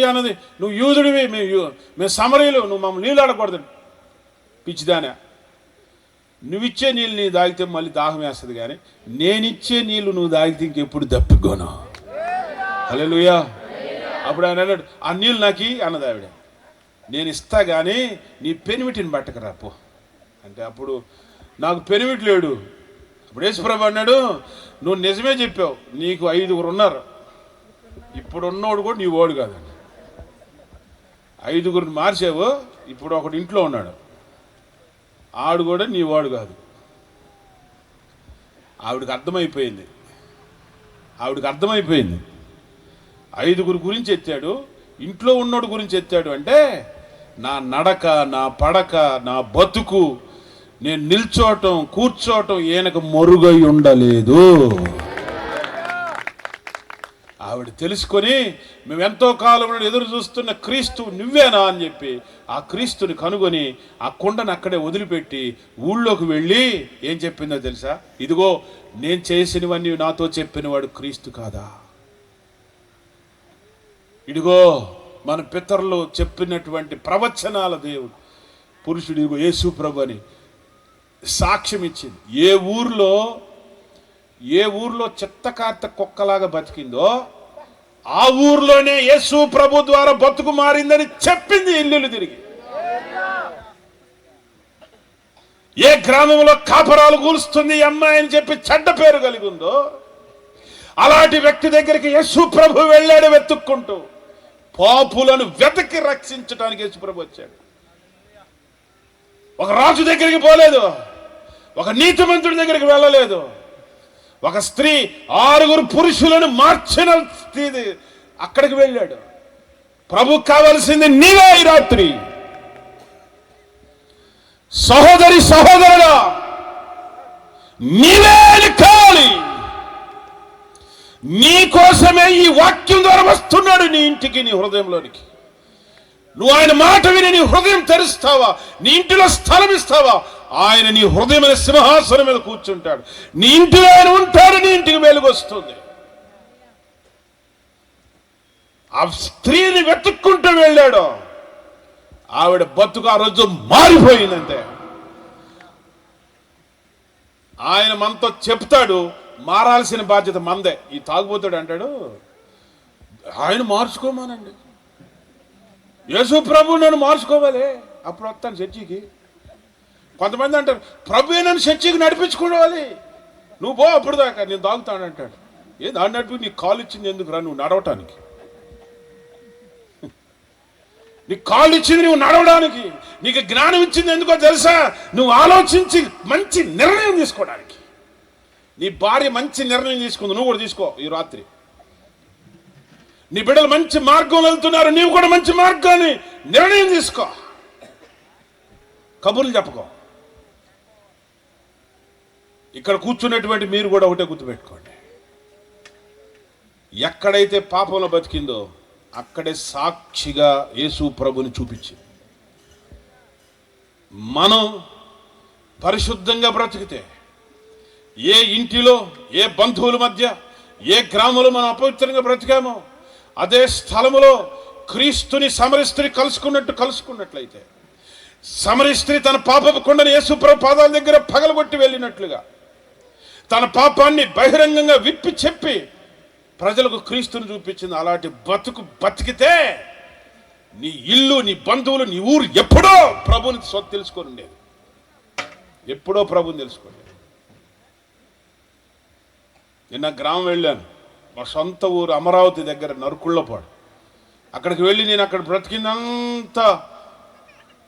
అన్నది నువ్వు యూదుడివి మేము మేము సమరీలు నువ్వు మమ్మల్ని నీళ్ళు ఆడకూడదు పిచ్చిదానే నువ్విచ్చే నీళ్ళు నీ తాగితే మళ్ళీ దాహం వేస్తుంది కానీ నేనిచ్చే నీళ్ళు నువ్వు తాగితే ఇంకెప్పుడు దప్పికోను. లూయా అప్పుడు ఆయన అన్నాడు ఆ నీళ్ళు నాకు అన్నది ఆవిడ. నేను ఇస్తా కానీ నీ పెనిమిటిని పట్టకరా పో. అంటే అప్పుడు నాకు పెనిమిటి లేడు. అప్పుడు యేసుప్రభు అన్నాడు నువ్వు నిజమే చెప్పావు నీకు ఐదుగురు ఉన్నారు. ఇప్పుడు ఉన్నోడు కూడా నీ ఓడు కాదండి ఐదుగురిని మార్చావు ఇప్పుడు ఒకడు ఇంట్లో ఉన్నాడు. ఆడు కూడా నీ వాడు కాదు. ఆవిడకి అర్థమైపోయింది. ఆవిడకి అర్థమైపోయింది. ఐదుగురు గురించి ఎత్తాడు ఇంట్లో ఉన్నోడు గురించి ఎత్తాడు అంటే నా నడక నా పడక నా బతుకు నేను నిల్చోటం కూర్చోవటం ఈయనకు మరుగై ఉండలేదు. ఆవిడ తెలుసుకొని మేము ఎంతో కాలం నుండి ఎదురు చూస్తున్న క్రీస్తు నువ్వేనా? అని చెప్పి ఆ క్రీస్తుని కనుగొని ఆ కుండను అక్కడే వదిలిపెట్టి ఊళ్ళోకి వెళ్ళి ఏం చెప్పిందో తెలుసా? ఇదిగో నేను చేసినవన్నీ నాతో చెప్పినవాడు క్రీస్తు కాదా? ఇదిగో మన పితరులు చెప్పినటువంటి ప్రవచనాల దేవుడు పురుషుడు ఇదిగో యేసు ప్రభు అని సాక్ష్యం ఇచ్చింది. ఏ ఊర్లో ఏ ఊర్లో చిత్తకార్త కుక్కలాగా బతికిందో ఆ ఊర్లోనే యేసు ప్రభు ద్వారా బతుకు మారిందని చెప్పింది ఇల్లులు తిరిగి. ఏ గ్రామంలో కాపరాలు కూలుస్తుంది అమ్మాయి అని చెప్పి చెడ్డ పేరు కలిగి ఉందో అలాంటి వ్యక్తి దగ్గరికి యశు ప్రభు వెళ్ళాడు వెతుక్కుంటూ. పాపులను వెతకి రక్షించడానికి యశు ప్రభు వచ్చాడు. ఒక రాజు దగ్గరికి పోలేదు ఒక నీతిమంతుడి దగ్గరికి వెళ్ళలేదు. ఒక స్త్రీ ఆరుగురు పురుషులను మార్చిన స్త్రీ అక్కడికి వెళ్ళాడు. ప్రభు కావలసింది నీవే ఈ రాత్రి. సహోదరి సహోదరుడా నీవే కావాలి. నీ కోసమే ఈ వాక్యం ద్వారా వస్తున్నాడు నీ ఇంటికి నీ హృదయంలోనికి. నువ్వు ఆయన మాట విని నీ హృదయం తెరుస్తావా? నీ ఇంటిలో స్థలం ఇస్తావా? ఆయన నీ హృదయమైన సింహాసనం మీద కూర్చుంటాడు. నీ ఇంటిలో ఆయన ఉంటాడు నీ ఇంటికి వెలుగొస్తుంది ఆ స్త్రీని వెతుక్కుంటూ వెళ్ళాడు. ఆవిడ బతుకు ఆ రోజు మారిపోయిందంటే. ఆయన మనతో చెప్తాడు మారాల్సిన బాధ్యత మందే. ఈ తాగుబోతాడు అంటాడు ఆయన మార్చుకోమానండి. యేసు ప్రభు నన్ను మార్చుకోవాలి. అప్పుడు వస్తాను చర్చికి. కొంతమంది అంటారు ప్రభు నన్ను చర్చికి నడిపించుకోవాలి నువ్వు పో అప్పుడు దాకా నేను దాగుతాను అంటాడు. ఏ దాన్ని నడిపి నీకు కాలు ఇచ్చింది ఎందుకు రా నువ్వు నడవటానికి? నీకు కాళ్ళు ఇచ్చింది నువ్వు నడవడానికి. నీకు జ్ఞానం ఇచ్చింది ఎందుకో తెలుసా? నువ్వు ఆలోచించి మంచి నిర్ణయం తీసుకోవడానికి. నీ భార్య మంచి నిర్ణయం తీసుకుంది నువ్వు కూడా తీసుకో ఈ రాత్రి. నీ బిడ్డలు మంచి మార్గం వెళ్తున్నారు నీవు కూడా మంచి మార్గాన్ని నిర్ణయం తీసుకో. కబుర్లు చెప్పుకో. ఇక్కడ కూర్చున్నటువంటి మీరు కూడా ఒకటే గుర్తుపెట్టుకోండి. ఎక్కడైతే పాపంలో బతికిందో అక్కడే సాక్షిగా యేసు ప్రభుని చూపించింది. మనం పరిశుద్ధంగా బ్రతికితే ఏ ఇంటిలో ఏ బంధువుల మధ్య ఏ గ్రామంలో మనం అపవిత్రంగా బ్రతికామో అదే స్థలములో క్రీస్తుని సమరస్త్రి కలుసుకున్నట్టు కలుసుకున్నట్లయితే సమరస్త్రి తన పాపపు కొండని యేసుప్రభు పాదాల దగ్గర పగలగొట్టి వెళ్ళినట్లుగా తన పాపాన్ని బహిరంగంగా విప్పి చెప్పి ప్రజలకు క్రీస్తుని చూపించింది. అలాంటి బతుకు బతికితే నీ ఇల్లు నీ బంధువులు నీ ఊరు ఎప్పుడో ప్రభుని సొత్తు తెలుసుకొని ఉండేది. ఎప్పుడో ప్రభుని తెలుసుకోండి నిన్న గ్రామం వెళ్ళాను. మా సొంత ఊరు అమరావతి దగ్గర నరుకుళ్ళపాడు. అక్కడికి వెళ్ళి నేను అక్కడ బ్రతికిందంతా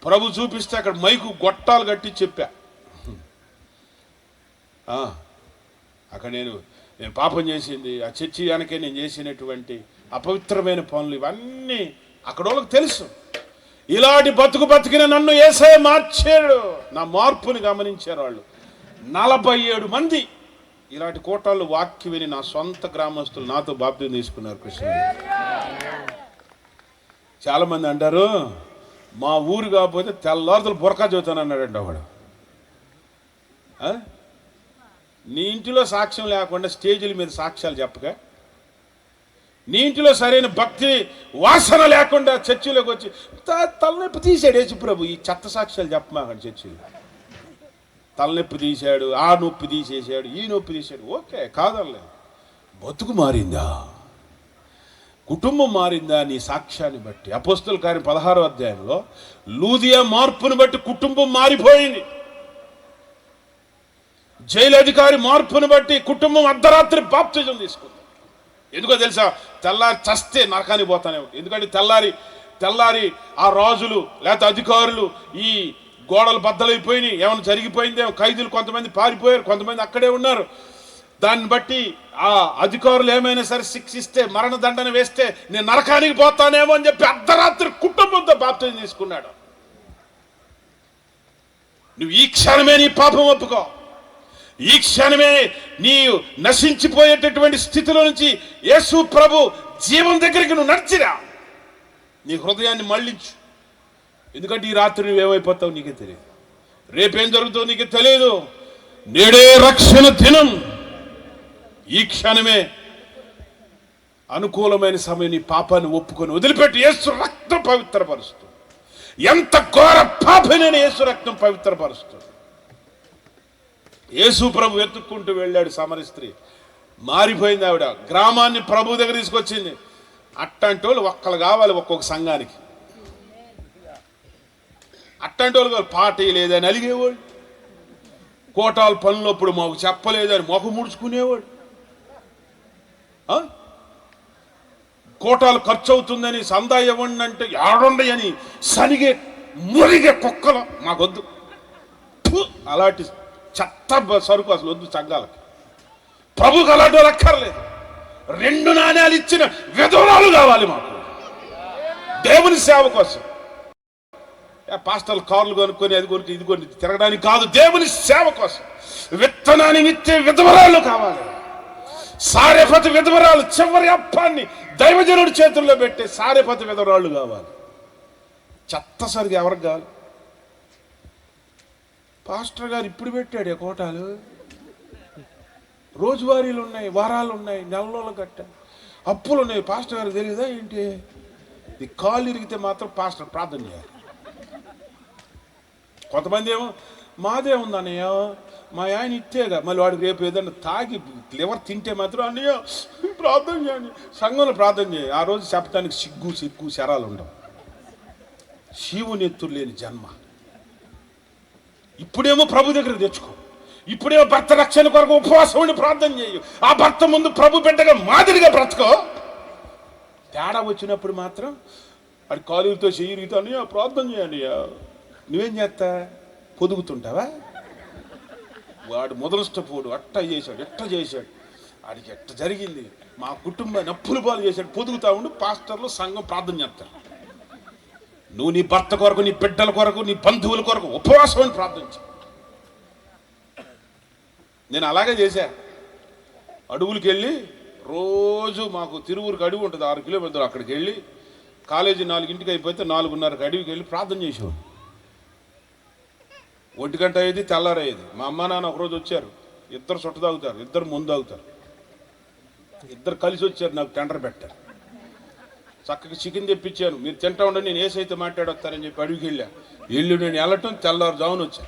ప్రభు చూపిస్తే అక్కడ మైకు గొట్టాలు కట్టి చెప్పా. అక్కడ నేను నేను పాపం చేసింది ఆ చర్చి వెనకే నేను చేసినటువంటి అపవిత్రమైన పనులు ఇవన్నీ అక్కడ వాళ్ళకి తెలుసు. ఇలాంటి బతుకు బతికిన నన్ను ఏసే మార్చాడు. నా మార్పుని గమనించారు వాళ్ళు. నలభై ఏడు మంది ఇలాంటి కోటాలు వాక్య విని నా సొంత గ్రామస్తులు నాతో బాప్తి తీసుకున్నారు కృష్ణ. చాలామంది అంటారు మా ఊరు కాకపోతే తెల్లారుతులు బురకా చదువుతాను అన్నాడంట వాడు నీ ఇంటిలో సాక్ష్యం లేకుండా స్టేజీల మీద సాక్ష్యాలు చెప్పక నీ ఇంటిలో సరైన భక్తి వాసన లేకుండా చర్చిలోకి వచ్చి తలనొప్పి తీసాడు ఏసు ప్రభు ఈ చెత్త సాక్ష్యాలు చెప్పమాకండి చర్చిలో. తలనొప్పి తీశాడు ఆ నొప్పి తీసేశాడు ఈ నొప్పి తీశాడు. ఓకే కాదనలేదు. బతుకు మారిందా? కుటుంబం మారిందా నీ సాక్ష్యాన్ని బట్టి? అపోస్తుల కార్యం పదహారో అధ్యాయంలో లూదియా మార్పును బట్టి కుటుంబం మారిపోయింది. జైలు అధికారి మార్పును బట్టి కుటుంబం అర్ధరాత్రి బాప్తిజం తీసుకుంది. ఎందుకో తెలుసా? తెల్లారి చస్తే నరకానికి పోతానే ఉంటుంది ఎందుకంటే తెల్లారి తెల్లారి ఆ రాజులు లేకపోతే అధికారులు ఈ గోడలు బద్దలైపోయినాయి. ఏమైనా జరిగిపోయిందేమో ఖైదీలు కొంతమంది పారిపోయారు కొంతమంది అక్కడే ఉన్నారు. దాన్ని బట్టి ఆ అధికారులు ఏమైనా సరే శిక్షిస్తే మరణ దండన వేస్తే నేను నరకానికి పోతానేమో అని చెప్పి అర్ధరాత్రి కుటుంబంతో బాప్తిజం తీసుకున్నాడు. నువ్వు ఈ క్షణమే నీ పాపం ఒప్పుకో. ఈ క్షణమే నీ నశించిపోయేటటువంటి స్థితిలో నుంచి యేసు ప్రభు జీవం దగ్గరికి నువ్వు నడిచిరా. నీ హృదయాన్ని మళ్ళించు. ఎందుకంటే ఈ రాత్రి నువ్వేమైపోతావు నీకే తెలియదు. రేపేం జరుగుతుందో నీకు తెలియదు. నేడే రక్షణ దినం. ఈ క్షణమే అనుకూలమైన సమయం నీ పాపాన్ని ఒప్పుకొని వదిలిపెట్టి యేసు రక్తం పవిత్రపరుస్తుంది ఎంత ఘోర పాపనైనా యేసు రక్తం పవిత్రపరుస్తుంది యేసు ప్రభు వెతుక్కుంటూ వెళ్ళాడు సమర స్త్రీ మారిపోయింది ఆవిడ. గ్రామాన్ని ప్రభు దగ్గర తీసుకొచ్చింది. అట్టంటి వాళ్ళు ఒక్కలు కావాలి ఒక్కొక్క సంఘానికి. అట్టంటి వాళ్ళు కావాలి. పార్టీ లేదని అలిగేవాడు కోటాల పనులప్పుడు మాకు చెప్పలేదని మొహం ముడుచుకునేవాడు కోటాలు ఖర్చు అవుతుందని సందా ఇవ్వండి అంటే ఆడుండయి అని సనిగే మురిగే కుక్కలు మాకొద్దు. అలాంటి చెత్త సరుకు అసలు వద్దు సంఘాలకి. ప్రభుకు అలాంటి అక్కర్లేదు. రెండు నాణ్యాలు ఇచ్చిన విధవరాలు కావాలి మాకు. దేవుని సేవ కోసం. ఏ పాస్టల్ కార్లు కొనుక్కొని అది కొనుక్కొని ఇది కొని తిరగడానికి కాదు దేవుని సేవ కోసం. విత్తనాన్ని ఇచ్చే విధవరాలు కావాలి. సారేపతి విధవరాలు చివరి అప్పాన్ని దైవజనుడి చేతుల్లో పెట్టే సారేపతి విధవరాళ్ళు కావాలి. చెత్త సరిగా ఎవరికి కావాలి? పాస్టర్ గారు ఇప్పుడు పెట్టాడు ఆ కోటాలు. రోజువారీలు ఉన్నాయి వారాలు ఉన్నాయి నెలలో కట్ట అప్పులు ఉన్నాయి. పాస్టర్ గారు తెలియదా ఏంటి? ఇది కాలు ఇరిగితే మాత్రం పాస్టర్ ప్రార్థన చేయాలి. కొంతమంది ఏమో మాదే ఉంది అన్నయ్య మా ఆయన ఇచ్చేగా. మళ్ళీ వాడికి రేపు ఏదైనా తాగి లివర్ తింటే మాత్రం అన్నయ్య ప్రార్థన చేయండి. సంఘంలో ప్రార్థన చేయి. ఆ రోజు చెప్పడానికి సిగ్గు సిగ్గు శరాలు ఉండవు. శివుని ఎత్తులు లేని జన్మ. ఇప్పుడేమో ప్రభు దగ్గర తెచ్చుకో. ఇప్పుడేమో భర్త రక్షణ కొరకు ఉపవాసం ఉండి ప్రార్థన చేయు. ఆ భర్త ముందు ప్రభు బిడ్డగా మాదిరిగా బ్రతకో. తేడా వచ్చినప్పుడు మాత్రం అది కాలుతో చేయిరుగుతాను ప్రార్థన చేయండి నువ్వేం చేస్తా పొదుగుతుంటావా? వాడు మొదలష్టపోడు అట్ట చేశాడు ఎట్ట చేశాడు. వాడికి ఎట్ట జరిగింది? మా కుటుంబాన్ని అప్పులు పాలు చేశాడు పొదుగుతా ఉండి పాస్టర్లు సంఘం ప్రార్థన చేస్తారు. నువ్వు నీ భర్త కొరకు నీ బిడ్డల కొరకు నీ బంధువుల కొరకు ఉపవాసం అని ప్రార్థించు. నేను అలాగే చేశా. అడవులకి వెళ్ళి రోజు మాకు తిరువురికి అడవి ఉంటుంది ఆరు కిలోమీటర్లు అక్కడికి వెళ్ళి కాలేజీ నాలుగింటికి అయిపోతే నాలుగున్నరకు అడవికి వెళ్ళి ప్రార్థన చేసేవాడు. ఒంటి గంట అయ్యేది తెల్లారయ్యేది మా అమ్మ నాన్న ఒకరోజు వచ్చారు. ఇద్దరు సొట్ట తాగుతారు ఇద్దరు ముందు తాగుతారు. ఇద్దరు కలిసి వచ్చారు నాకు టెండర్ పెట్టారు. చక్కగా చికెన్ తెప్పించాను. మీరు తింటా ఉండండి నేను ఏసైతే మాట్లాడొస్తారని చెప్పి అడిగి వెళ్ళా. వెళ్ళి నేను వెళ్ళటం తెల్లారు జామున వచ్చా.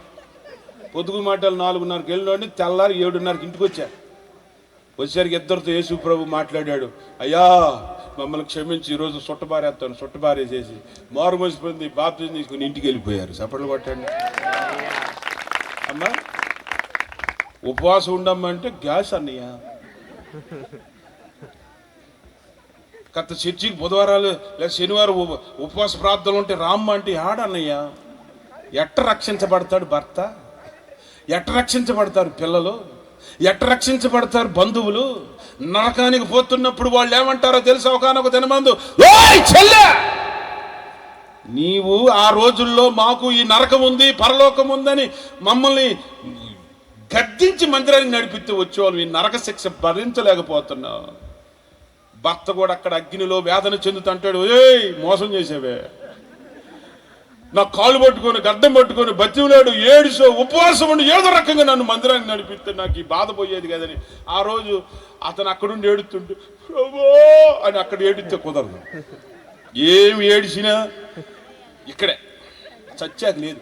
పొద్దుగు మాటలు నాలుగున్నరకి వెళ్ళినండి తెల్లారి ఏడున్నరకి ఇంటికి వచ్చాను వచ్చేసరికి ఇద్దరితో యేసు ప్రభు మాట్లాడాడు. అయ్యా మమ్మల్ని క్షమించి ఈరోజు సుట్టబారేస్తాను సుట్టబారేసేసి మారు మోసిపోయింది బాప్తిజం తీసుకుని ఇంటికి వెళ్ళిపోయారు. చప్పట్లు కొట్టండి. అమ్మా ఉపవాసం ఉండమ్మంటే గ్యాస్ అన్నయ్య. గత చర్చికి బుధవారాలు లేదా శనివారం ఉప- ఉపవాస ప్రార్థనలు ఉంటే రామ్మ అంటే ఆడన్నయ్య ఎట్ట రక్షించబడతాడు భర్త? ఎట్ట రక్షించబడతారు పిల్లలు? ఎట్ట రక్షించబడతారు బంధువులు? నరకానికి పోతున్నప్పుడు వాళ్ళు ఏమంటారో తెలుసా? ఒకనొక దినమందు "ఓయ్ చెల్లె! నీవు ఆ రోజుల్లో మాకు ఈ నరకం ఉంది పరలోకం ఉందని మమ్మల్ని గద్దించి మందిరానికి నడిపిస్తూ వచ్చేవాళ్ళు. ఈ నరక శిక్ష భరించలేకపోతున్నావు. భర్త కూడా అక్కడ అగ్నిలో వేదన చెందుతుంటాడు ఏయ్ మోసం చేసేవే. నా కాళ్ళు పట్టుకొని గడ్డం పట్టుకొని బతివులాడు ఏడుసో ఉపవాసం ఉండి ఏదో రకంగా నన్ను మందిరానికి నడిపిస్తే నాకు ఈ బాధ పోయేది కదని ఆ రోజు అతను అక్కడుండి ఏడుతుంటే ప్రభో అని అక్కడ ఏడిస్తే కుదరదు. ఏమి ఏడిచినా ఇక్కడే. చచ్చాక లేదు.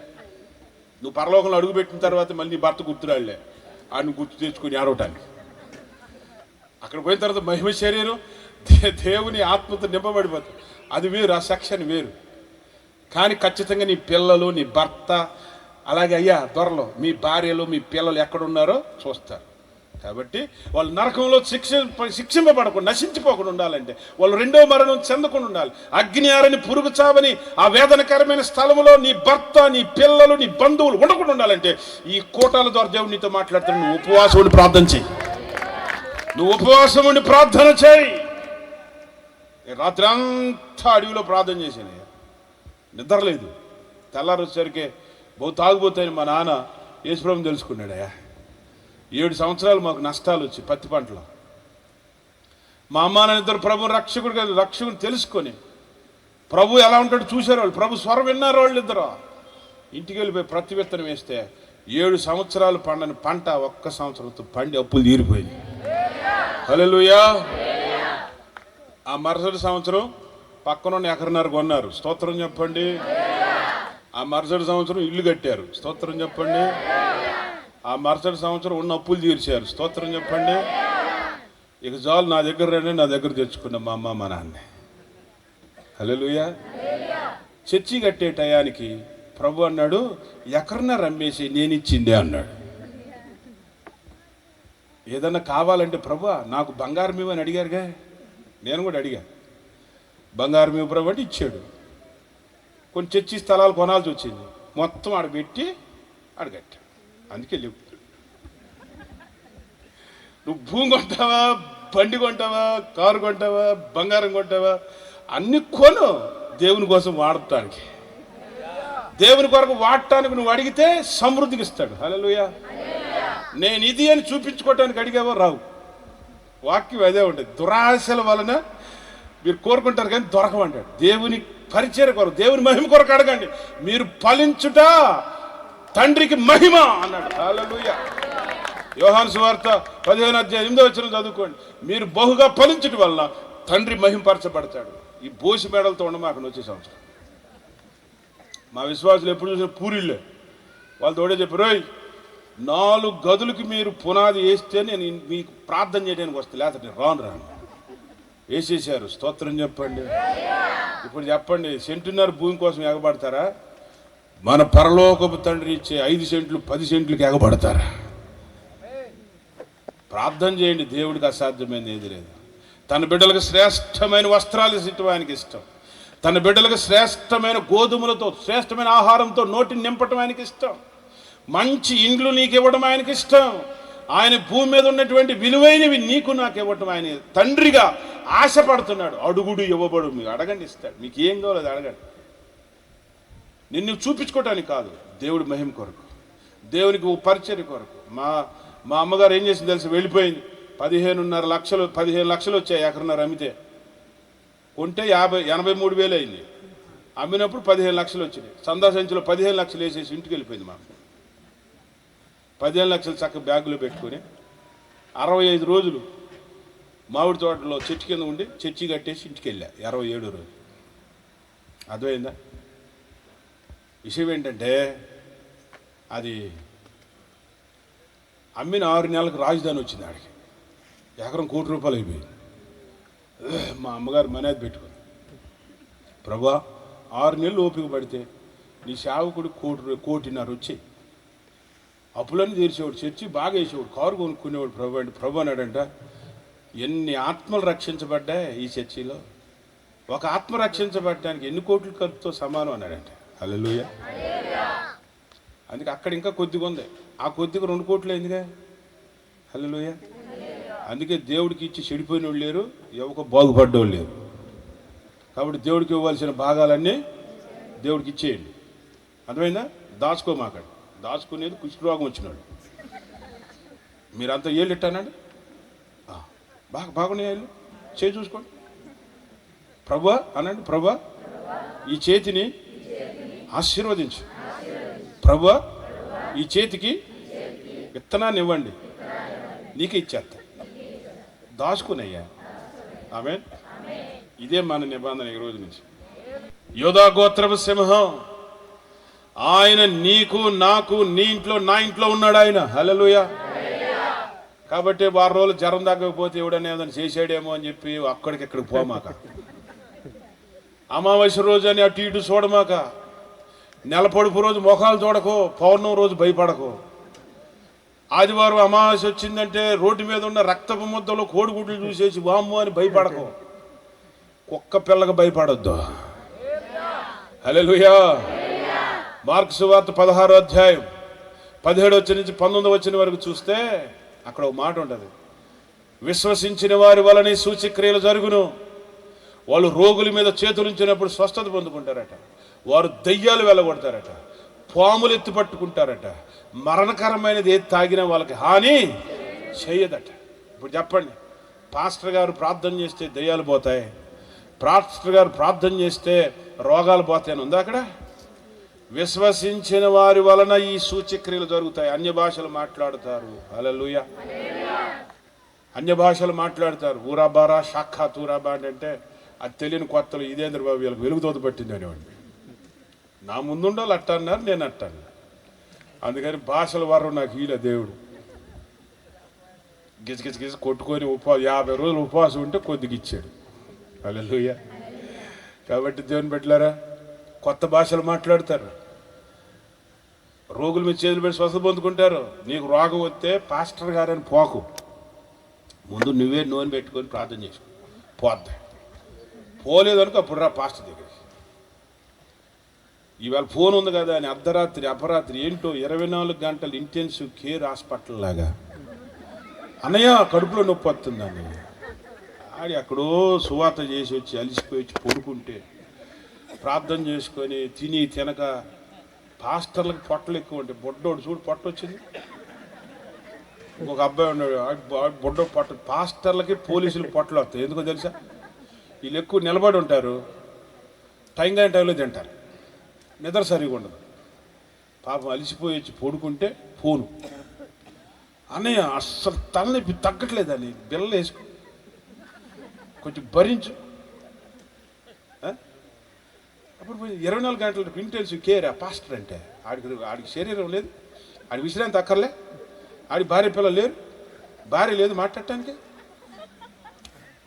నువ్వు పరలోకంలో అడుగుపెట్టిన తర్వాత మళ్ళీ భర్త గుర్తురాళ్ళే. ఆయన గుర్తు తెచ్చుకొని ఆడవటానికి అక్కడ పోయిన తర్వాత మహిమ శరీరం దేవుని ఆత్మతో నింపబడిపోతుంది అది వేరు ఆ సెక్షన్ వేరు. కానీ ఖచ్చితంగా నీ పిల్లలు నీ భర్త అలాగే అయ్యా దొరలు మీ భార్యలు మీ పిల్లలు ఎక్కడున్నారో చూస్తారు. కాబట్టి వాళ్ళు నరకంలో శిక్ష శిక్షింపబడకుండా నశించిపోకుండా ఉండాలంటే వాళ్ళు రెండో మరణం చెందకుండా ఉండాలి. అగ్ని ఆరని పురుగు చావని ఆ వేదనకరమైన స్థలంలో నీ భర్త నీ పిల్లలు నీ బంధువులు ఉండకుండా ఉండాలంటే ఈ కోటాల ద్వారా దేవుడు నీతో మాట్లాడుతాడు నువ్వు ఉపవాసం ఉండి ప్రార్థన చేయి. నువ్వు ఉపవాసం ఉండి ప్రార్థన చేయి. రాత్రంతా రాత్రి అంతా అడవిలో ప్రార్థన చేశాను నిద్రలేదు తెల్లారు వచ్చేసరికి బహు తాగుబోతాయని మా నాన్న యేసుప్రభు తెలుసుకున్నాడయ్యా ఏడు సంవత్సరాలు మాకు నష్టాలు వచ్చి పత్తి పంటలో. మా అమ్మ నాన్న ఇద్దరు ప్రభు రక్షకుడు కాదు రక్షకుని తెలుసుకొని. ప్రభు ఎలా ఉంటాడో చూశారు వాళ్ళు. ప్రభు స్వరం విన్నారు వాళ్ళు ఇద్దరు. ఇంటికి వెళ్ళిపోయి ప్రతి విత్తనం వేస్తే ఏడు సంవత్సరాలు పండని పంట ఒక్క సంవత్సరంతో పండి అప్పులు తీరిపోయింది హలో ఆ మరుసటి సంవత్సరం పక్కన ఉన్న ఎకరన్నర కొన్నారు. స్తోత్రం చెప్పండి. ఆ మరుసటి సంవత్సరం ఇల్లు కట్టారు. స్తోత్రం చెప్పండి. ఆ మరుసటి సంవత్సరం ఉన్న అప్పులు తీర్చారు. స్తోత్రం చెప్పండి. ఇక చాలు నా దగ్గర రండి నా దగ్గర తెచ్చుకున్న మా అమ్మ మా నాన్న. హల్లెలూయా. చర్చి కట్టే టయానికి ప్రభు అన్నాడు ఎకరన్నర రమ్మేసి నేను ఇచ్చిందే అన్నాడు. ఏదన్నా కావాలంటే ప్రభు నాకు బంగారం ఇవ్వని అడిగారుగా. నేను కూడా అడిగాను బంగారం ఇవ్వు ప్రభు ఇచ్చాడు. కొన్ని చర్చి స్థలాలు కొనాల్సి వచ్చింది. మొత్తం ఆడ పెట్టి అడగట్టాడు అందుకే లేవు నువ్వు భూమి కొంటావా బండి కొంటావా కారు కొంటావా బంగారం కొంటావా అన్ని కొను దేవుని కోసం వాడటానికి. దేవుని కొరకు వాడటానికి నువ్వు అడిగితే సమృద్ధికి ఇస్తాడు హలో నేను ఇది అని చూపించుకోవటానికి అడిగావో రావు. వాక్యం అదే ఉంటుంది. దురాశల వలన మీరు కోరుకుంటారు కానీ దొరకమంటాడు. దేవుని పరిచయ కొరకు దేవుని మహిమ కొరకు అడగండి. మీరు ఫలించుట తండ్రికి మహిమ అన్నాడు. హల్లెలూయా. యోహాన్ సువార్త పదిహేను అధ్యాయం ఎనిమిదో వచ్చిన చదువుకోండి. మీరు బహుగా ఫలించుట వలన తండ్రి మహింపరచబడతాడు. ఈ బోసి మేడలతో మాకు వచ్చే సంవత్సరం. మా విశ్వాసులు ఎప్పుడు చూసిన పూరిళ్ళే. వాళ్ళు తోడే చెప్పారు నాలుగు గదులకి మీరు పునాది వేస్తే నేను మీకు ప్రార్థన చేయడానికి వస్తే లేదంటే రాను రాను. వేసేసారు స్తోత్రం చెప్పండి. ఇప్పుడు చెప్పండి. సెంటున్నర భూమి కోసం ఎగబడతారా? మన పరలోకపు తండ్రి ఇచ్చే ఐదు సెంట్లు పది సెంట్లకి ఎగబడతారా? ప్రార్థన చేయండి. దేవుడికి అసాధ్యమైనది ఏది లేదు. తన బిడ్డలకు శ్రేష్టమైన వస్త్రాలు ఇవ్వడం ఆయనకి ఇష్టం. తన బిడ్డలకు శ్రేష్టమైన గోధుమలతో శ్రేష్టమైన ఆహారంతో నోటిని నింపటం ఆయనకి ఇష్టం. మంచి ఇండ్లు నీకు ఇవ్వడం ఆయనకి ఇష్టం ఆయన భూమి మీద ఉన్నటువంటి విలువైనవి నీకు నాకు ఇవ్వటం ఆయన తండ్రిగా ఆశపడుతున్నాడు. అడుగుడు ఇవ్వబడు. మీకు అడగండి ఇస్తాడు. మీకు ఏం కావాలో అడగండి. నిన్ను చూపించుకోవటానికి కాదు. దేవుడి మహిమ కొరకు దేవునికి పరిచయం పరిచర్య కొరకు. మా మా అమ్మగారు ఏం చేసింది తెలిసి? వెళ్ళిపోయింది. పదిహేనున్నర లక్షలు పదిహేను లక్షలు వచ్చాయి ఎకరన్నర అమ్మితే. కొంటే యాభై ఎనభై మూడు వేలు అయింది. అమ్మినప్పుడు పదిహేను లక్షలు వచ్చినాయి. సందా సంచిలో పదిహేను లక్షలు వేసేసి ఇంటికి వెళ్ళిపోయింది మా అమ్మ. పదిహేను లక్షలు చక్క బ్యాగులో పెట్టుకొని అరవై ఐదు రోజులు మామిడి తోటలో చెట్టు కింద ఉండి చర్చి కట్టేసి ఇంటికి వెళ్ళా ఇరవై ఏడు రోజు అర్థమైందా? విషయం ఏంటంటే అది అమ్మిన ఆరు నెలలకు రాజధాని వచ్చింది ఆడికి. ఎకరం కోటి రూపాయలు అయిపోయింది. మా అమ్మగారు మనేది పెట్టుకుంది. ప్రభా ఆరు నెలలు ఓపిక పడితే నీ సేవకుడు కోటి కోటిన్నర వచ్చి అప్పులన్నీ తీర్చేవాడు చర్చి బాగా వేసేవాడు కారు కొనుక్కునేవాడు ప్రభు అంటే ప్రభు అన్నాడంట ఎన్ని ఆత్మలు రక్షించబడ్డాయి ఈ చర్చిలో? ఒక ఆత్మ రక్షించబడటానికి ఎన్ని కోట్ల ఖర్చుతో సమానం అన్నాడంట. హల్లెలూయ. అందుకే అక్కడ ఇంకా కొద్దిగా ఉంది. ఆ కొద్దిగా రెండు కోట్లు అయిందిగా. హల్లెలూయ. అందుకే దేవుడికి ఇచ్చి చెడిపోయిన వాళ్ళు లేరు ఎవక బాగుపడ్డోళ్ళు లేరు. కాబట్టి దేవుడికి ఇవ్వాల్సిన భాగాలన్నీ దేవుడికి ఇచ్చేయండి. అర్థమైందా? దాచుకోమాకండి. దాచుకునేది కుష్ఠరోగం వచ్చినాడు. మీరంతా ఏళ్ళు ఇట్టానండి బాగా బాగున్నాయి ఏళ్ళు చేయి చూసుకోండి. ప్రభా అనండి ప్రభా ఈ చేతిని ఆశీర్వదించు. ప్రభా ఈ చేతికి విత్తనాన్ని ఇవ్వండి. నీకే ఇచ్చేస్తా. దాచుకునయ్యా. ఆమె ఇదే మన నిబంధన ఈ రోజు నుంచి. యోధా గోత్రపు సింహం. ఆయన నీకు నాకు నీ ఇంట్లో నా ఇంట్లో ఉన్నాడు ఆయన. హలలుయ కాబట్టి వారం రోజులు జ్వరం తగ్గకపోతే ఎవడన్నా ఏదైనా చేసాడేమో అని చెప్పి అక్కడికి ఇక్కడికి పోమాక. అమావాస్య రోజు అని అటు ఇటు చూడమాక. నెల పొడుపు రోజు మొఖాలు చూడకో పౌర్ణం రోజు భయపడకో. ఆదివారం అమావాస్య వచ్చిందంటే రోడ్డు మీద ఉన్న రక్తపు ముద్దలో కోడిగుడ్లు చూసేసి వామ్ము అని భయపడకు. కుక్క పిల్లకి భయపడొద్దు. హల్లెలూయా. మార్క్స్ వార్త పదహారో అధ్యాయం. పదిహేడు వచ్చిన నుంచి పంతొమ్మిది వచ్చిన వరకు చూస్తే అక్కడ ఒక మాట ఉంటుంది. విశ్వసించిన వారి వలనే సూచక్రియలు జరుగును. వాళ్ళు రోగుల మీద చేతులు ఉంచినప్పుడు స్వస్థత పొందుకుంటారట. వారు దయ్యాలు వెళ్ళగొడతారట. పాములు ఎత్తి పట్టుకుంటారట. మరణకరమైనది ఏది తాగినా వాళ్ళకి హాని చేయదట. ఇప్పుడు చెప్పండి. పాస్టర్ గారు ప్రార్థన చేస్తే దయ్యాలు పోతాయి. పాస్టర్ గారు ప్రార్థన చేస్తే రోగాలు పోతాయని ఉందా అక్కడ? విశ్వసించిన వారి వలన ఈ సూచక్రియలు జరుగుతాయి. అన్య భాషలు మాట్లాడతారు. అలలుయ అన్య భాషలు మాట్లాడతారు. ఊరాబారా షాఖా తూరాబా అంటే అది తెలియని కొత్తలు ఇదేంద్ర బాబు వీళ్ళకి వెలుగుతోత పట్టింది అనేవాడిని. నా ముందుండాలి అట్ట అన్నారు నేను అట్ట అందుకని భాషల వరం నాకు ఈల దేవుడు. గిజగిజ గిజ కొట్టుకొని ఉపవాసం యాభై రోజులు ఉపవాసం ఉంటే కొద్దిగా ఇచ్చాడు. అలలుయ కాబట్టి దేవుని పెట్టలారా కొత్త భాషలు మాట్లాడతారు. రోగుల మీద చేతులు పెట్టి స్వస్థ పొందుకుంటారు. నీకు రోగం వస్తే పాస్టర్ గారని పోకు. ముందు నువ్వే నూనె పెట్టుకొని ప్రార్థన చేసుకో పోద్ది. పోలేదనుకో అప్పుడు రా పాస్టర్ దగ్గరికి. ఇవాళ ఫోన్ ఉంది కదా అని అర్ధరాత్రి అపరాత్రి ఏంటో ఇరవై నాలుగు గంటలు ఇంటెన్సివ్ కేర్ హాస్పిటల్ లాగా. అన్నయ్య కడుపులో నొప్పి వస్తుందని ఆడి అక్కడో సువాత చేసి వచ్చి అలిసిపోయి వచ్చి పడుకుంటే ప్రార్థన చేసుకొని తిని తినక పాస్టర్లకు పొట్టలు ఎక్కువ ఉంటాయి బొడ్డోడు చూడు పొట్ట వచ్చింది. ఇంకొక అబ్బాయి ఉన్నాడు ఆ బొడ్డో పొట్ట పాస్టర్లకి పోలీసులకు పొట్టలు వస్తాయి. ఎందుకో తెలుసా? వీళ్ళు ఎక్కువ నిలబడి ఉంటారు టైం కానీ టైంలో తింటారు. నిద్ర సరిగా ఉండదు. పాపం అలిసిపోయి వచ్చి పడుకుంటే ఫోను అన్నయ్య అస్సలు తలనొప్పి తగ్గట్లేదని బిల్ల వేసుకో కొంచెం భరించు ఆ? అప్పుడు ఇరవై నాలుగు గంటలు ఇంటెన్సివ్ కేర్ ఆ పాస్టర్ అంటే. ఆడికి ఆడికి శరీరం లేదు. ఆడి విశ్రాంతి అక్కర్లే. ఆడి భార్య పిల్లలు లేరు. భార్య లేదు మాట్లాడటానికి.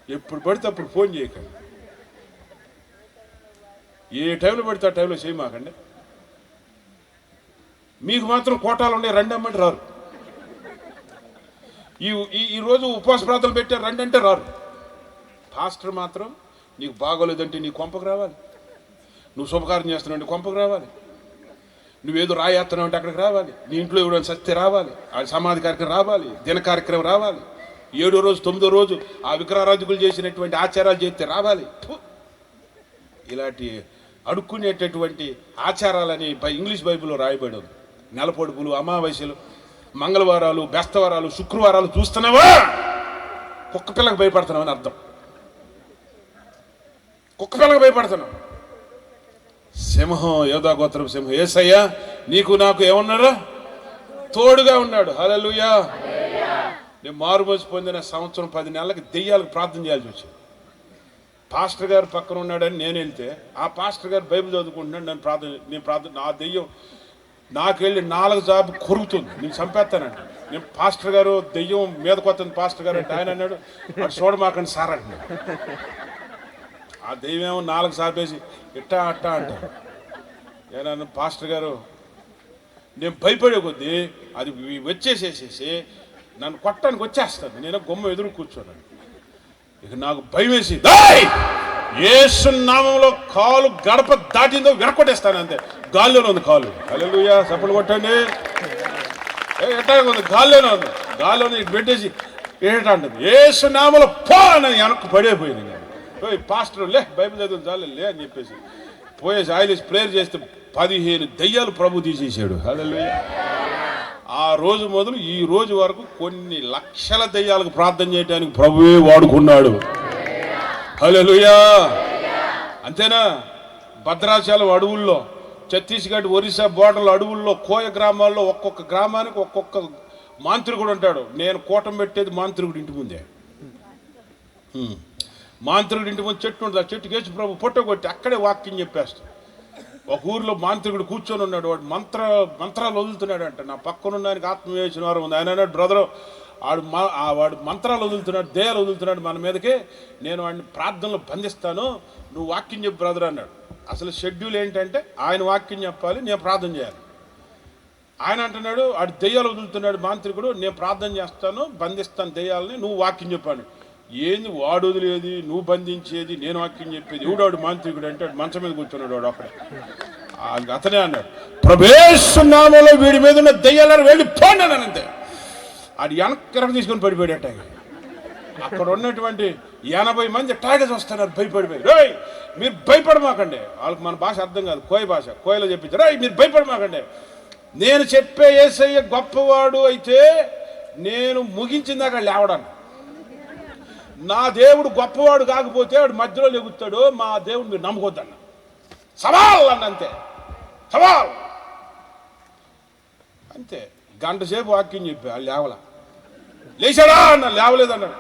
ఎప్పుడు పడితే అప్పుడు ఫోన్ చేయకండి. ఏ టైంలో పడితే ఆ టైంలో చేయమాకండి. మీకు మాత్రం కోటాలు ఉండే రండి అమ్మంటే రారు. ఈ ఈ- ఉపవాస ప్రార్థనలు పెట్టారు రండి అంటే రారు. పాస్టర్ మాత్రం నీకు బాగోలేదంటే నీ కొంపకు రావాలి. నువ్వు శుభకార్యం చేస్తున్నావు అంటే కొంపకు రావాలి. నువ్వేదో రాయేస్తున్నావు అంటే అక్కడికి రావాలి. నీ ఇంట్లో ఎవరైనా సత్య రావాలి. ఆ సమాధి కార్యక్రమం రావాలి. దిన కార్యక్రమం రావాలి. ఏడో రోజు తొమ్మిదో రోజు ఆ విగ్రహారాధకులు చేసినటువంటి ఆచారాలు చేస్తే రావాలి. ఇలాంటి అడుక్కునేటటువంటి ఆచారాలని బై ఇంగ్లీష్ బైబిల్లో రాయబడి ఉంది. నెలపొడుపులు అమావాస్యలు మంగళవారాలు బెస్తవారాలు శుక్రవారాలు చూస్తున్నావా? కుక్క పిల్లకి భయపడుతున్నావు అని అర్థం. కుక్క పిల్లకి భయపడుతున్నావు. సింహం యోధా గోత్రం సింహం. ఏసయ్యా నీకు నాకు ఏమన్నారా? తోడుగా ఉన్నాడు. హలలుయా నేను మారుమోసి పొందిన సంవత్సరం పది నెలలకు దెయ్యాలకు ప్రార్థన చేయాల్సి వచ్చింది. పాస్టర్ గారు పక్కన ఉన్నాడని నేను వెళ్తే ఆ పాస్టర్ గారు బైబిల్ చదువుకుంటున్నాడు నేను ప్రార్థన నేను ప్రార్థన నా దెయ్యం నాకెళ్ళి నాలుగు జాబు కొరుకుతుంది. నేను చంపేస్తానండి నేను పాస్టర్ గారు దెయ్యం మీద కొత్త పాస్టర్ గారు అంటే ఆయన అన్నాడు చూడమాకండి సార్ అంటున్నాడు. ఆ దెయ్యం ఏమో నాలుగు సాపేసి ఇట్టా అట్టా అంటారు. ఏనా పాస్టర్ గారు నేను భయపడే కొద్దీ అది వచ్చేసేసేసి నన్ను కొట్టడానికి వచ్చేస్తుంది నేను గుమ్మ ఎదురు కూర్చోను ఇక నాకు భయం వేసి "ఏయ్! నామంలో కాలు గడప దాటిందో విరకొట్టేస్తాను అంతే. గాల్లోనే ఉంది కాలు. హల్లెలూయా! చప్పలు కొట్టండి. ఎట్టా ఉంది? గాల్లోనే ఉంది. గాల్లోనే ఇటు పెట్టేసి ఏటా అంటుంది. యేసు నామంలో పో అని వెనక్కి పడిపోయింది నేను. పాస్టర్ లే బైబిల్ చదువు చాలే లే అని చెప్పేసి పోయేసి ఆయన ప్రేయర్ చేస్తే పదిహేను దయ్యాలు ప్రభు తీసేసాడు. అదే ఆ రోజు మొదలు ఈ రోజు వరకు కొన్ని లక్షల దయ్యాలకు ప్రార్థన చేయడానికి ప్రభువే వాడుకున్నాడు. హలోయా అంతేనా? భద్రాచలం అడవుల్లో ఛత్తీస్గఢ్ ఒరిస్సా బోర్డర్ల అడవుల్లో కోయ గ్రామాల్లో ఒక్కొక్క గ్రామానికి ఒక్కొక్క మాంత్రికుడు ఉంటాడు. నేను కూటం పెట్టేది మాంత్రికుడు ఇంటి ముందే. మాంత్రికుడు ఇంటి ముందు చెట్టు ఉంటుంది ఆ చెట్టుకి వేసి ప్రభు పొట్ట కొట్టి అక్కడే వాక్యం చెప్పేస్తాడు. ఒక ఊర్లో మాంత్రికుడు కూర్చొని ఉన్నాడు. వాడు మంత్ర మంత్రాలు వదులుతున్నాడు అంట. నా పక్కనున్న ఆయనకి ఆత్మ వేసిన వారు ఉంది. ఆయన అన్నాడు బ్రదరు ఆడు మా వాడు మంత్రాలు వదులుతున్నాడు దేయాలు వదులుతున్నాడు మన మీదకి. నేను వాడిని ప్రార్థనలో బంధిస్తాను. నువ్వు వాక్యం చెప్పు బ్రదర్ అన్నాడు. అసలు షెడ్యూల్ ఏంటంటే ఆయన వాక్యం చెప్పాలి నేను ప్రార్థన చేయాలి. ఆయన అంటున్నాడు ఆడు దెయ్యాలు వదులుతున్నాడు మాంత్రికుడు. నేను ప్రార్థన చేస్తాను బంధిస్తాను దెయ్యాలని. నువ్వు వాక్యం చెప్పాను ఏంది వాడు వదిలేది నువ్వు బంధించేది? నేను వాక్యం చెప్పేది. ఎవడాడు మాంత్రికుడు అంటే మంచం మీద కూర్చున్నాడు వాడు అక్కడ ఆ- అతనే అన్నాడు. ప్రవేశనామలో వీడి మీద ఉన్న దయ్యాలను వెళ్ళి పోండి అన్నాను అంతే. అది వెనక్కి తీసుకొని పడిపోయాడట అక్కడ ఉన్నటువంటి ఎనభై మంది టాగేజ్ వస్తున్నారు భయపడిపోయి. రోయ్ మీరు భయపడమాకండి. వాళ్ళకి మన భాష అర్థం కాదు. కోయ భాష. కోయలో చెప్పించారు. రేయ్ మీరు భయపడమాకండి. నేను చెప్పే ఏసయ్య గొప్పవాడు అయితే నేను ముగించిందాక లేవడాను నా దేవుడు గొప్పవాడు కాకపోతే వాడు మధ్యలో లెగుతాడు మా దేవుడు మీరు నమ్ముకోద్దన్న సవాల్ అన్న అంతే. సవాల్. అంతే. గంట సేపు వాక్యం చెప్పా వాళ్ళు లేవల. లేచాడా అన్న లేవలేదన్నాడు.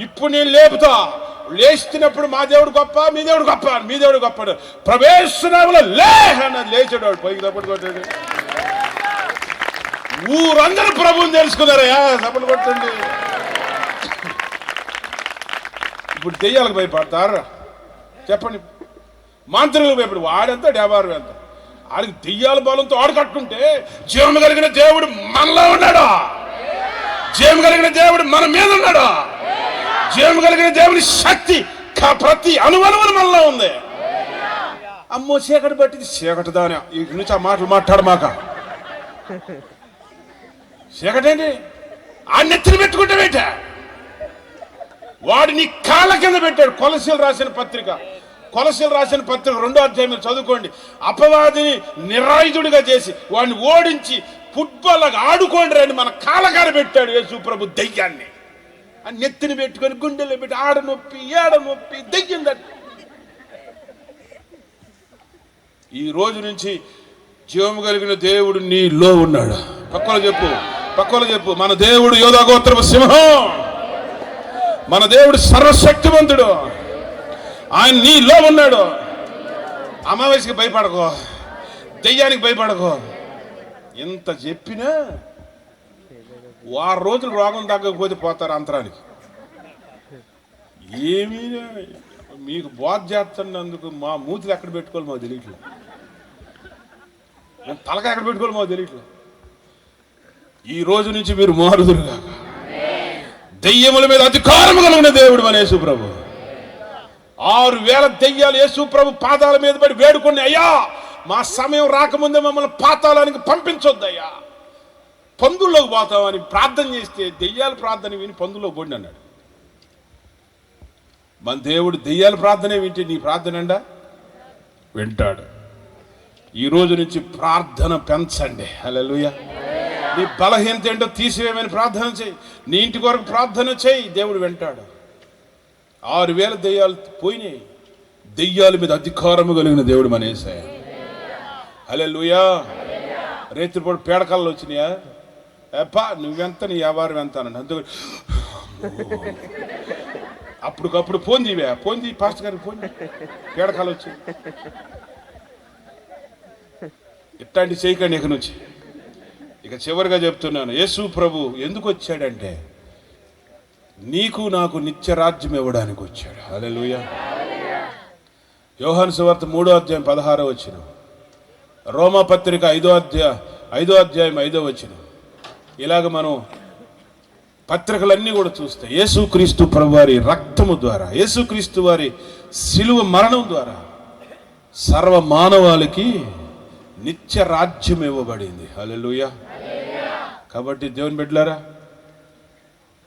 ఇప్పుడు నేను లేపుతా. లేచినప్పుడు మా దేవుడు గొప్ప మీ దేవుడు గొప్ప మీ దేవుడు గొప్ప ప్రవేశనామలో లే అన్నది లేచాడు వాడు. పైకి తప్పుడు కొట్టాడు. ఊరందరూ ప్రభుని తెలుసుకున్నారయ్యా తప్పుడు కొట్టండి. ఇప్పుడు దెయ్యాలకు భయపడతారా? చెప్పండి. మాంత్రులకు భయపడి వాడంతా డేబారు ఎంత? ఆడికి దెయ్యాల బలంతో ఆడు కట్టుకుంటే జీవము కలిగిన దేవుడు మనలో ఉన్నాడు? జీవం కలిగిన దేవుడు మన మీద ఉన్నాడు? జీవం కలిగిన దేవుని శక్తి ప్రతి అనువనువులు మనలో ఉంది. అమ్మో చీకటి పట్టింది. చీకటి దాని ఇక్కడి నుంచి ఆ మాటలు మాట్లాడు మాక. చీకటేంటి? ఆ నెత్తిని పెట్టుకుంటావేంట వాడిని కాళ్ళ కింద పెట్టాడు. కొలసీలు రాసిన పత్రిక. కొలసీలు రాసిన పత్రిక రెండో అధ్యాయం చదువుకోండి. అపవాదిని నిరాయుధుడిగా చేసి వాడిని ఓడించి ఫుట్బాల్ లాగా ఆడుకోండి రండి. మన కాలకార పెట్టాడు యేసు ప్రభు దయ్యాన్ని. నెత్తిని పెట్టుకొని గుండెల్లో పెట్టి ఆడ నొప్పి ఏడ నొప్పి ఈ రోజు నుంచి జీవము కలిగిన దేవుడు నీలో ఉన్నాడు. పక్కలో చెప్పు పక్కలో చెప్పు. మన దేవుడు యోధాగోత్రపు సింహం. మన దేవుడు సర్వశక్తివంతుడు. ఆయన నీలో ఉన్నాడు. అమావాస్యకి భయపడకో. దెయ్యానికి భయపడకో. ఎంత చెప్పినా వారం రోజులు రోగం తగ్గకపోతే పోతారు అంతరానికి. ఏమీ మీకు బోధ చేస్తున్నందుకు మా మూతులు ఎక్కడ పెట్టుకోవాలి మాకు తెలియట్లేదు. తలక ఎక్కడ పెట్టుకోవాలి మాకు తెలియట్లేదు. ఈ రోజు నుంచి మీరు మారుదురు కాక. దెయ్యముల మీద అధికారం కలిగిన దేవుడు మన యేసు ప్రభు ఆరు వేల దెయ్యాలు యేసు ప్రభు పాదాల మీద పడి వేడుకొని అయ్యా మా సమయం రాకముందే మమ్మల్ని పాతాలానికి పంపించొద్దు అయ్యా పందుల్లోకి పోతామని ప్రార్థన చేస్తే దెయ్యాల ప్రార్థన విని పందుల్లో పోండి అన్నాడు. మన దేవుడు దెయ్యాల ప్రార్థనే వింటే నీ ప్రార్థన అండా? వింటాడు. ఈ రోజు నుంచి ప్రార్థన పెంచండి. హలో నీ బలహీనత ఏంటో తీసివేయమని ప్రార్థన చేయి. నీ ఇంటి కొరకు ప్రార్థన చేయి. దేవుడు వింటాడు. ఆరు వేల దెయ్యాలు పోయినాయి. దెయ్యాల మీద అధికారము కలిగిన దేవుడు మన ఏసయ్య లూయా రేత్రిపూట పేడకల్లో వచ్చినాయా? ఎప్పా నువ్వెంత నీ వ్యాపారం ఎంత అనండి అందుకు అప్పటికప్పుడు ఫోన్ తీవే ఫోన్ తీ పాస్టర్ గారికి ఫోన్ పేడకాలు వచ్చి ఇట్లాంటి చేయకండి ఇక నుంచి. ఇక చివరిగా చెప్తున్నాను యేసు ప్రభు ఎందుకు వచ్చాడంటే నీకు నాకు నిత్య రాజ్యం ఇవ్వడానికి వచ్చాడు. హల్లెలూయా. యోహాను సువార్త మూడో అధ్యాయం పదహారో వచ్చిన రోమా పత్రిక ఐదో అధ్యాయ ఐదో అధ్యాయం ఐదో వచ్చిన. ఇలాగ మనం పత్రికలన్నీ కూడా చూస్తే యేసుక్రీస్తు ప్రభు వారి రక్తము ద్వారా యేసుక్రీస్తు వారి శిలువ మరణం ద్వారా సర్వ మానవాళికి నిత్య రాజ్యం ఇవ్వబడింది. హల్లెలూయా. కాబట్టి దేవుని బిడ్డలారా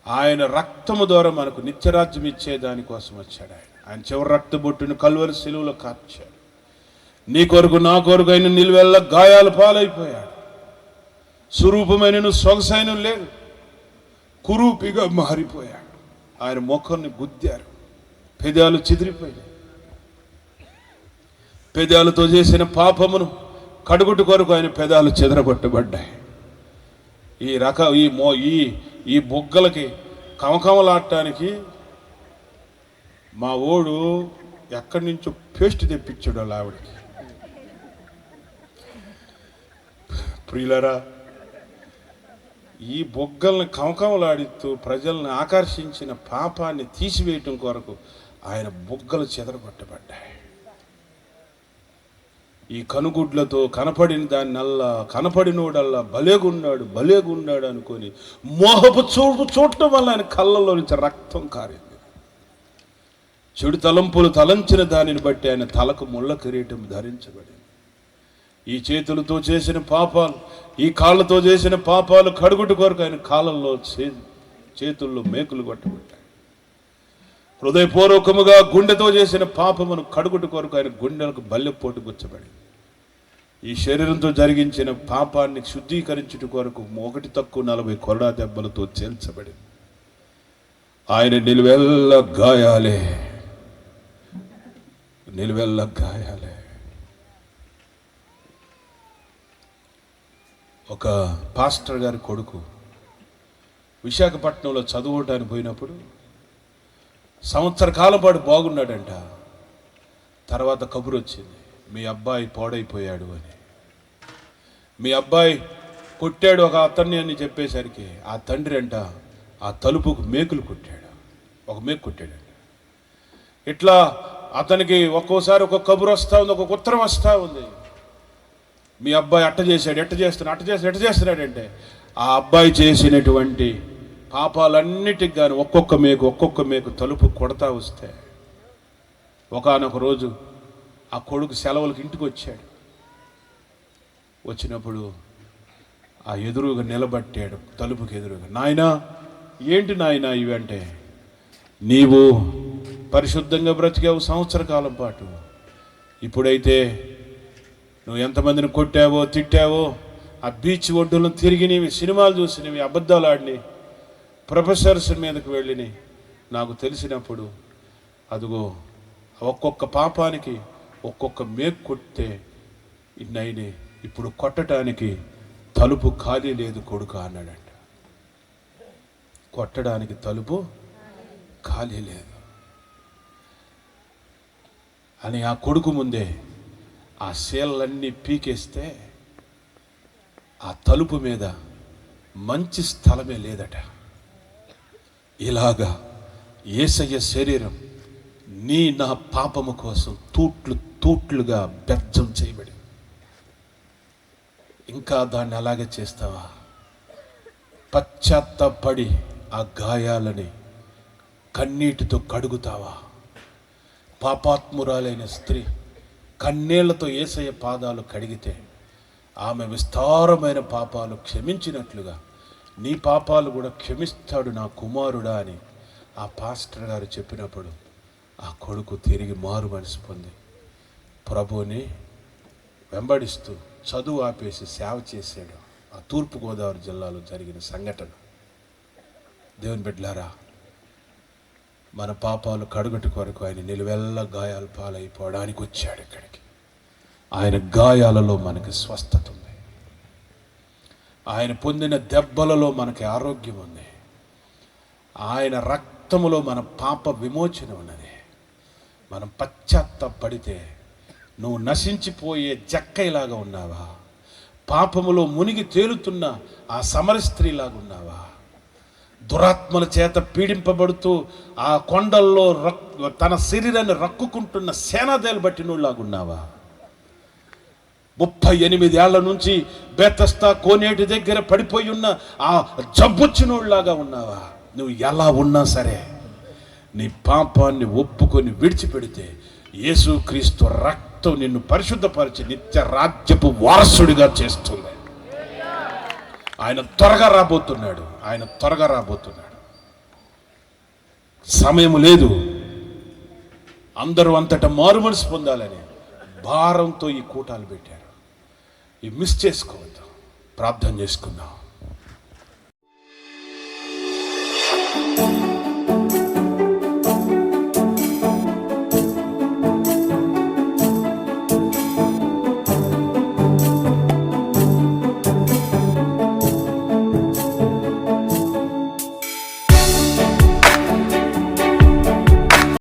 ఆయన రక్తము ద్వారా మనకు నిత్యరాజ్యం ఇచ్చే దానికోసం వచ్చాడు ఆయన. ఆయన చివరి రక్తబొట్టును కలువరి సిలువలో కార్చాడు. నీ కొరకు నా కొరకు అయిన నిలువెల్ల గాయాలు పాలైపోయాడు. స్వరూపమైన సొగసైన లేదు కురూపిగా మారిపోయాడు. ఆయన ముఖాన్ని గుద్దారు. పెదాలు చిదిరిపోయాయి పెదాలతో చేసిన పాపమును కడుగుటి కొరకు ఆయన పెదాలు చెదరగొట్టబడ్డాయి. ఈ రక ఈ మో ఈ ఈ బొగ్గలకి కమకమలాడటానికి మా ఓడు ఎక్కడి నుంచో పేస్ట్ తెప్పించాడు వాళ్ళ ఆవిడకి. ప్రియులరా ఈ బొగ్గల్ని కమకమలాడిస్తూ ప్రజల్ని ఆకర్షించిన పాపాన్ని తీసివేయటం కొరకు ఆయన బొగ్గలు చెదరగొట్టబడ్డాయి. ఈ కనుగుడ్లతో కనపడిన దాన్నల్లా కనపడినోడల్లా భలేగున్నాడు భలేగున్నాడు అనుకొని మోహపు చూపు చూడటం వల్ల ఆయన కళ్ళల్లో నుంచి రక్తం కారింది. చెడు తలంపులు తలంచిన దానిని బట్టి ఆయన తలకు ముళ్ళ కిరీటం ధరించబడింది. ఈ చేతులతో చేసిన పాపాలు ఈ కాళ్ళతో చేసిన పాపాలు కడుగుట కొరకు ఆయన కాళ్ళల్లో చే- చేతుల్లో మేకులు కొట్టబడ్డాయి. హృదయపూర్వకముగా గుండెతో చేసిన పాపమును కడుగుట కొరకు ఆయన గుండెలకు బల్లెపోటు గుచ్చబడి ఈ శరీరంతో జరిగించిన పాపాన్ని శుద్ధీకరించుట కొరకు ఒకటి తక్కువ నలభై కొరడా దెబ్బలతో చేల్చబడింది ఆయన నిలువెల్ల గాయాలే. నిలువెల్ల గాయాలే. ఒక పాస్టర్ గారి కొడుకు విశాఖపట్నంలో చదువుకోవడానికి పోయినప్పుడు సంవత్సర కాలం పాటు బాగున్నాడంట. తర్వాత కబురు వచ్చింది మీ అబ్బాయి పాడైపోయాడు అని. మీ అబ్బాయి కొట్టాడు ఒక అతన్ని అని చెప్పేసరికి ఆ తండ్రి అంట ఆ తలుపుకు మేకులు కొట్టాడు. ఒక మేకు కొట్టాడంట. ఇట్లా అతనికి ఒక్కోసారి ఒక కబురు వస్తూ ఉంది ఒక ఉత్తరం వస్తూ ఉంది. మీ అబ్బాయి అట్ట చేశాడు ఎట్ట చేస్తున్నాడు అట్ట చేస్తాడు ఎట్ట చేస్తున్నాడంటే ఆ అబ్బాయి చేసినటువంటి పాపాలన్నిటికి కానీ ఒక్కొక్క మేకు ఒక్కొక్క మేకు తలుపు కొడతా వస్తే ఒకానొక రోజు ఆ కొడుకు సెలవులకు ఇంటికి వచ్చాడు వచ్చినప్పుడు ఆ ఎదురుగా నిలబట్టాడు తలుపుకి ఎదురుగా. నాయనా ఏంటి నాయనా ఇవంటే నీవు పరిశుద్ధంగా బ్రతికావు సంవత్సర కాలం పాటు. ఇప్పుడైతే నువ్వు ఎంతమందిని కొట్టావో తిట్టావో ఆ బీచ్ ఒడ్డులను తిరిగినవి సినిమాలు చూసినవి అబద్ధాలు ఆడినవి ప్రొఫెసర్స్ మీదకి వెళ్ళిని. నాకు తెలిసినప్పుడు అదిగో ఒక్కొక్క పాపానికి ఒక్కొక్క మేక్ కొట్టే ఇన్నైనే ఇప్పుడు కొట్టడానికి తలుపు ఖాళీ లేదు కొడుకు అన్నాడంట. కొట్టడానికి తలుపు ఖాళీ లేదు. అని ఆ కొడుకు ముందే ఆ శీలన్నీ పీకేస్తే ఆ తలుపు మీద మంచి స్థలమే లేదట. ఇలాగా ఏసయ్య శరీరం నీ నా పాపము కోసం తూట్లు తూట్లుగా బెర్జం చేయబడి ఇంకా దాన్ని అలాగే చేస్తావా? పశ్చాత్తపడి ఆ గాయాలని కన్నీటితో కడుగుతావా? పాపాత్మురాలైన స్త్రీ కన్నీళ్ళతో ఏసయ్య పాదాలు కడిగితే ఆమె విస్తారమైన పాపాలు క్షమించినట్లుగా నీ పాపాలు కూడా క్షమిస్తాడు నా కుమారుడా అని ఆ పాస్టర్ గారు చెప్పినప్పుడు ఆ కొడుకు తిరిగి మారు మనసు పొంది ప్రభుని వెంబడిస్తూ చదువు ఆపేసి సేవ చేశాడు. ఆ తూర్పుగోదావరి జిల్లాలో జరిగిన సంఘటన. దేవుని బిడ్డలారా మన పాపాలు కడుగటి కొరకు ఆయన నిలువెల్ల గాయాలు పాలైపోవడానికి వచ్చాడు ఇక్కడికి. ఆయన గాయాలలో మనకి స్వస్థత ఉంది. ఆయన పొందిన దెబ్బలలో మనకి ఆరోగ్యం ఉంది. ఆయన రక్తములో మన పాప విమోచన ఉన్నది. మనం పశ్చాత్తపడితే నువ్వు నశించిపోయే జక్కైలాగా ఉన్నావా? పాపములో మునిగి తేలుతున్న ఆ సమర స్త్రీలాగా ఉన్నావా? దురాత్మల చేత పీడింపబడుతూ ఆ కొండల్లో రక్ తన శరీరాన్ని రక్కుకుంటున్న సేనాదేలు బట్టినోళ్ళలాగున్నావా ముప్పై ఎనిమిది ఏళ్ళ నుంచి బేతస్తా కోనేటి దగ్గర పడిపోయి ఉన్న ఆ జబ్బుచ్చినోళ్ళలాగా ఉన్నావా? నువ్వు ఎలా ఉన్నా సరే నీ పాపాన్ని ఒప్పుకొని విడిచిపెడితే యేసుక్రీస్తు రక్తం నిన్ను పరిశుద్ధపరిచి నిత్య రాజ్యపు వారసుడిగా చేస్తుంది. ఆయన త్వరగా రాబోతున్నాడు. ఆయన త్వరగా రాబోతున్నాడు. సమయం లేదు. అందరూ అంతటా మారు మనసు పొందాలని భారంతో ఈ కూటాలు పెట్టారు. మిస్ చేసుకోవద్దు. ప్రార్థన చేసుకుందాం.